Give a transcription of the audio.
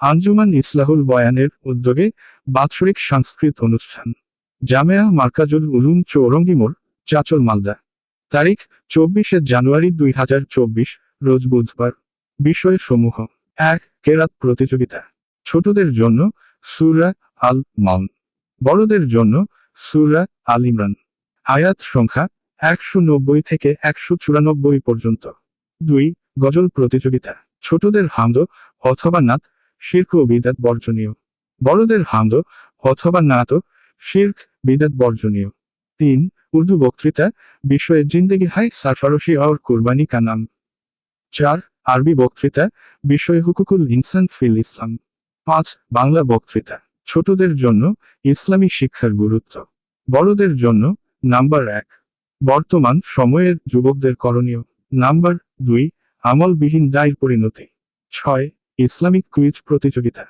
আঞ্জুমান ইসলাহুল বয়ানের উদ্যোগে বাৎসরিক সাংস্কৃত অনুষ্ঠান। জামেয়া মার্কাজুল উলুম চৌরঙ্গিমোর চাচল, মালদা। তারিখ, চব্বিশে জানুয়ারি দুই হাজার চব্বিশ, রোজ বুধবার। বিষয় সমূহ এক, কেরাত প্রতিযোগিতা। ছোটদের জন্য সুরা আল মাউন। বড়দের জন্য সুরা আল ইমরান। আয়াত সংখ্যা একশো নব্বই থেকে একশো চুরানব্বই পর্যন্ত। দুই, গজল প্রতিযোগিতা। ছোটদের হামদ অথবা নাত শির্ক ও বিদাত বর্জনীয়। বড়দের হামদ অথবা নাত, শির্ক, বিদাত বর্জনীয়। তিন, উর্দু বক্তৃতা, বিষয়ে জিন্দেগি হাই সারফারসি और কুরবানি কা নাম চার, আরবি বক্তৃতা, বিষয়ে হুকুকুল ইনসান ফিল ইসলাম। পাঁচ, বাংলা বক্তৃতা, ছোটদের জন্য ইসলামী শিক্ষার গুরুত্ব। বড়দের জন্য নাম্বার এক। বর্তমান সময়ের যুবকদের করণীয়। নাম্বার দুই, আমলবিহীন দায়ের পরিণতি। ছয় ইসলামিক কুইজ প্রতিযোগিতা।